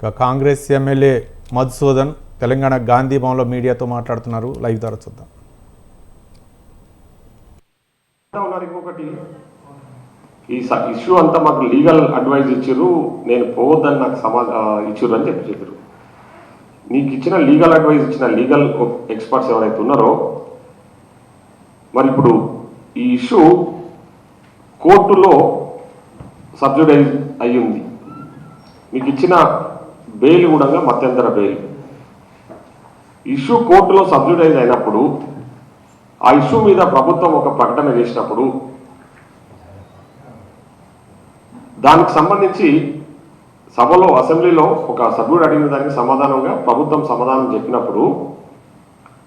ఇక కాంగ్రెస్ ఎమ్మెల్యే మధుసూదన్ తెలంగాణ గాంధీ భవన్లో మీడియాతో మాట్లాడుతున్నారు. లైవ్ ద్వారా చూద్దాం. ఉన్నారు ఇంకొకటి. ఈ ఇష్యూ అంతా మాకు లీగల్ అడ్వైజ్ ఇచ్చారు. నేను పోవద్దని నాకు సమా ఇచ్చారు అని చెప్పి చెప్పారు. నీకు ఇచ్చిన లీగల్ అడ్వైజ్ ఇచ్చిన లీగల్ ఎక్స్పర్ట్స్ ఎవరైతే ఉన్నారో మరి ఇప్పుడు ఈ ఇష్యూ కోర్టులో సబ్జుడైజ్ అయ్యింది. మీకు ఇచ్చిన బెయిల్ కూడా మధ్యంతర బెయిల్ ఇష్యూ కోర్టులో సబ్జ్యుడైజ్ అయినప్పుడు ఆ ఇష్యూ మీద ప్రభుత్వం ఒక ప్రకటన చేసినప్పుడు దానికి సంబంధించి సభలో అసెంబ్లీలో ఒక సభ్యుడు అడిగిన దానికి సమాధానంగా ప్రభుత్వం సమాధానం చెప్పినప్పుడు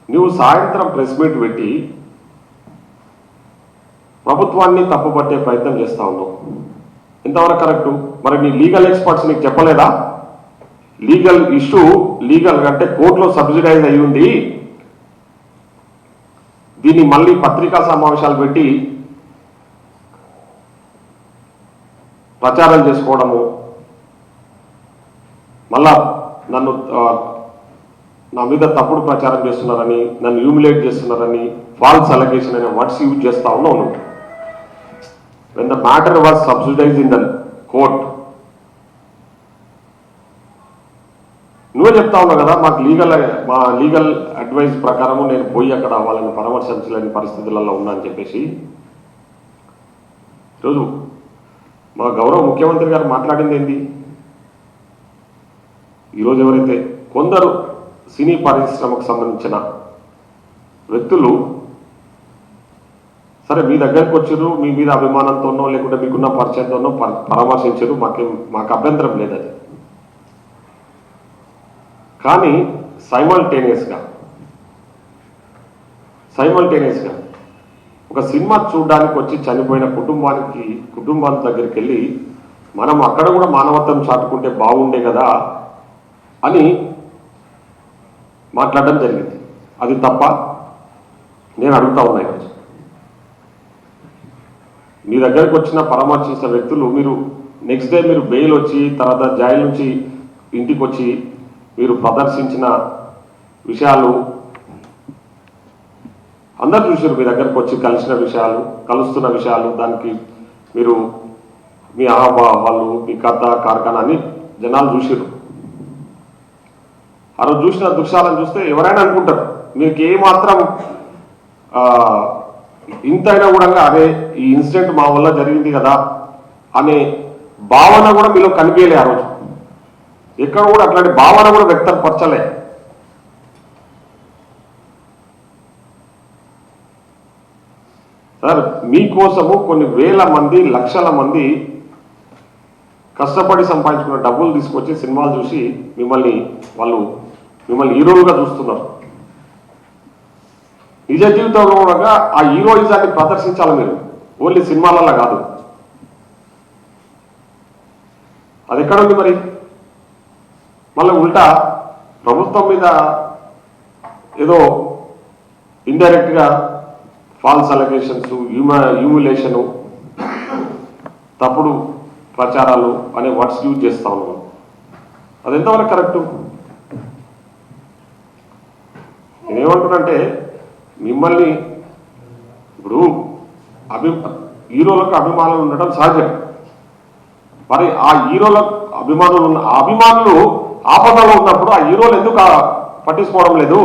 నువ్వు సాయంత్రం ప్రెస్ మీట్ పెట్టి ప్రభుత్వాన్ని తప్పుపట్టే ప్రయత్నం చేస్తా ఉన్నావు. ఎంతవరకు కరెక్టు? మరి నీ లీగల్ ఎక్స్పర్ట్స్ నీకు చెప్పలేదా? లీగల్ ఇష్యూ లీగల్ అంటే కోర్టులో సబ్సిడైజ్ అయి ఉంది దీన్ని మళ్ళీ పత్రికా సమావేశాలు పెట్టి ప్రచారం చేసుకోవడము మళ్ళా నన్ను నా మీద తప్పుడు ప్రచారం చేస్తున్నారని నన్ను హ్యూమిలేట్ చేస్తున్నారని ఫాల్స్ అలగేషన్ అనే వర్డ్స్ యూజ్ చేస్తా ఉన్నాను. When the matter was subsidize in the court నువ్వే చెప్తా ఉన్నావు కదా మాకు లీగల్ మా లీగల్ అడ్వైస్ ప్రకారము నేను పోయి అక్కడ వాళ్ళని పరామర్శించలేని పరిస్థితులలో ఉన్నా అని చెప్పేసి. ఈరోజు మా గౌరవ ముఖ్యమంత్రి గారు మాట్లాడింది ఏంటి ఈరోజు ఎవరైతే కొందరు సినీ పరిశ్రమకు సంబంధించిన వ్యక్తులు సరే మీ దగ్గరకు వచ్చారు మీ మీద అభిమానంతోనో లేకుంటే మీకున్న పరిచయంతోనో పరామర్శించారు మాకేం మాకు అభ్యంతరం లేదు అది. కానీ సైమల్టేనియస్గా. సైమల్టేనియస్గా. ఒక సినిమా చూడడానికి వచ్చి చనిపోయిన కుటుంబానికి కుటుంబం దగ్గరికి వెళ్ళి మనం అక్కడ కూడా మానవత్వం చాటుకుంటే బాగుండే కదా అని మాట్లాడడం జరిగింది. అది తప్ప నేను అడుగుతా ఉన్నా ఈరోజు. మీ దగ్గరకు వచ్చిన పరామర్శించిన వ్యక్తులు మీరు నెక్స్ట్ డే మీరు బెయిల్ వచ్చి తర్వాత జైలు నుంచి ఇంటికి వచ్చి మీరు ప్రదర్శించిన విషయాలు అందరు చూసారు మీ దగ్గరకు వచ్చి కలిసిన విషయాలు కలుస్తున్న విషయాలు దానికి మీరు మీ ఆహాభావాలు మీ కథ కార్ఖానా అని జనాలు చూసారు ఆ రోజు చూసిన దృశ్యాలను చూస్తే ఎవరైనా అనుకుంటారు మీకు ఏమాత్రం ఇంతైనా కూడా అదే ఈ ఇన్సిడెంట్ మా వల్ల జరిగింది కదా అనే భావన కూడా మీలో కనిపించలే ఆ రోజు. ఎక్కడ కూడా అట్లాంటి భావన కూడా వ్యక్తపరచలే సార్ మీకోసము కొన్ని వేల మంది లక్షల మంది కష్టపడి సంపాదించుకున్న డబ్బులు తీసుకొచ్చి సినిమాలు చూసి మిమ్మల్ని వాళ్ళు మిమ్మల్ని హీరోలుగా చూస్తున్నారు. నిజ జీవితంలో కూడా ఆ హీరోయిజాన్ని ప్రదర్శించాలి మీరు. ఓన్లీ సినిమాలలో కాదు. అది ఎక్కడ ఉంది మరి? మళ్ళీ ఉల్టా ప్రభుత్వం మీద ఏదో ఇండైరెక్ట్గా ఫాల్స్ అలగేషన్స్ హ్యూమిలేషను తప్పుడు ప్రచారాలు అనే వర్డ్స్ యూజ్ చేస్తా ఉన్నాం. అది ఎంతవరకు కరెక్టు నేనేమంటున్నంటే మిమ్మల్ని ఇప్పుడు అభి హీరోలకు అభిమానులు ఉండడం సహజం. మరి ఆ హీరోల అభిమానులు ఉన్న అభిమానులు ఆపదలో ఉన్నప్పుడు ఆ హీరోలు ఎందుకు పట్టించుకోవడం లేదు?